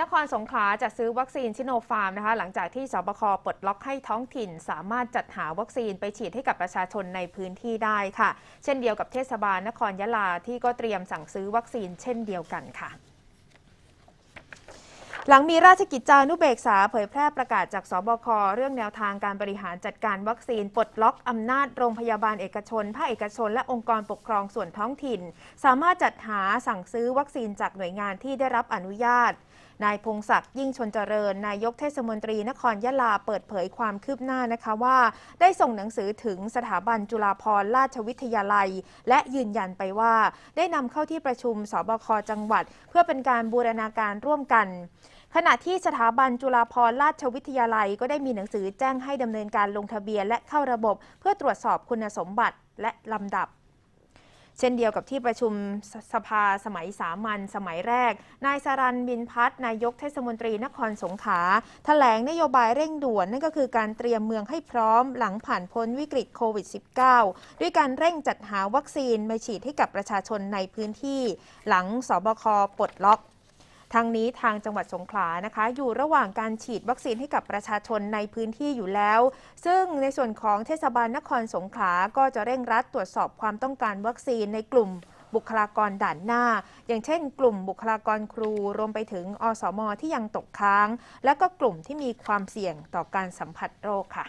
นครสงขลาจะซื้อวัคซีนชิโนฟาร์มนะคะหลังจากที่สบคปลดล็อกให้ท้องถิ่น สามารถจัดหาวัคซีนไปฉีดให้กับประชาชนในพื้นที่ได้ค่ะ เช่นเดียวกับเทศบาลนครยะลาที่ก็เตรียมสั่งซื้อวัคซีนเช่นเดียวกันค่ะ หลังมีราชกิจจานุเบกษาเผยแพร่ประกาศจากสบค เรื่องแนวทางการบริหารจัดการวัคซีนปลดล็อกอำนาจโรงพยาบาลเอกชน ภาคเอกชน และองค์กรปกครองส่วนท้องถิ่น สามารถจัดหาสั่งซื้อวัคซีนจากหน่วยงานที่ได้รับอนุญาต นายพงศักดิ์ยิ่งชนเจริญ นายกเทศมนตรีนครยะลาเปิดเผยความคืบหน้านะคะว่า ได้ส่งหนังสือถึงสถาบันจุฬาภรณราชวิทยาลัย และยืนยันไปว่า ได้นำเข้าที่ประชุมสบคจังหวัด เพื่อเป็นการบูรณาการร่วมกัน ขณะที่สถาบันจุฬาภรณราชวิทยาลัย ก็ได้มีหนังสือแจ้งให้ดำเนินการลงทะเบียนและเข้าระบบ เพื่อตรวจสอบคุณสมบัติและลำดับเช่นเดียวกับที่ประชุมสสภาสมัยสามัญสมัยแรก นายสรันบินพัฒนายกเทศมนตรีนครสงขลาแถลงนโยบายเร่งด่วน นั่นก็คือการเตรียมเมืองให้พร้อมหลังผ่านพ้นวิกฤตโควิด -19 ด้วยการเร่งจัดหาวัคซีนมาฉีดให้กับประชาชนในพื้นที่ หลังสบคปลดล็อก ทางนี้ทางจังหวัดสงขลานะคะ อยู่ระหว่างการฉีดวัคซีนให้กับประชาชนในพื้นที่อยู่แล้ว ซึ่งในส่วนของเทศบาลนครสงขลาก็จะเร่งรัดตรวจสอบความต้องการวัคซีนในกลุ่มบุคลากรด่านหน้า อย่างเช่น กลุ่มบุคลากรครู รวมไปถึงอสมที่ยังตกค้าง และก็กลุ่มที่มีความเสี่ยงต่อการสัมผัสโรคค่ะ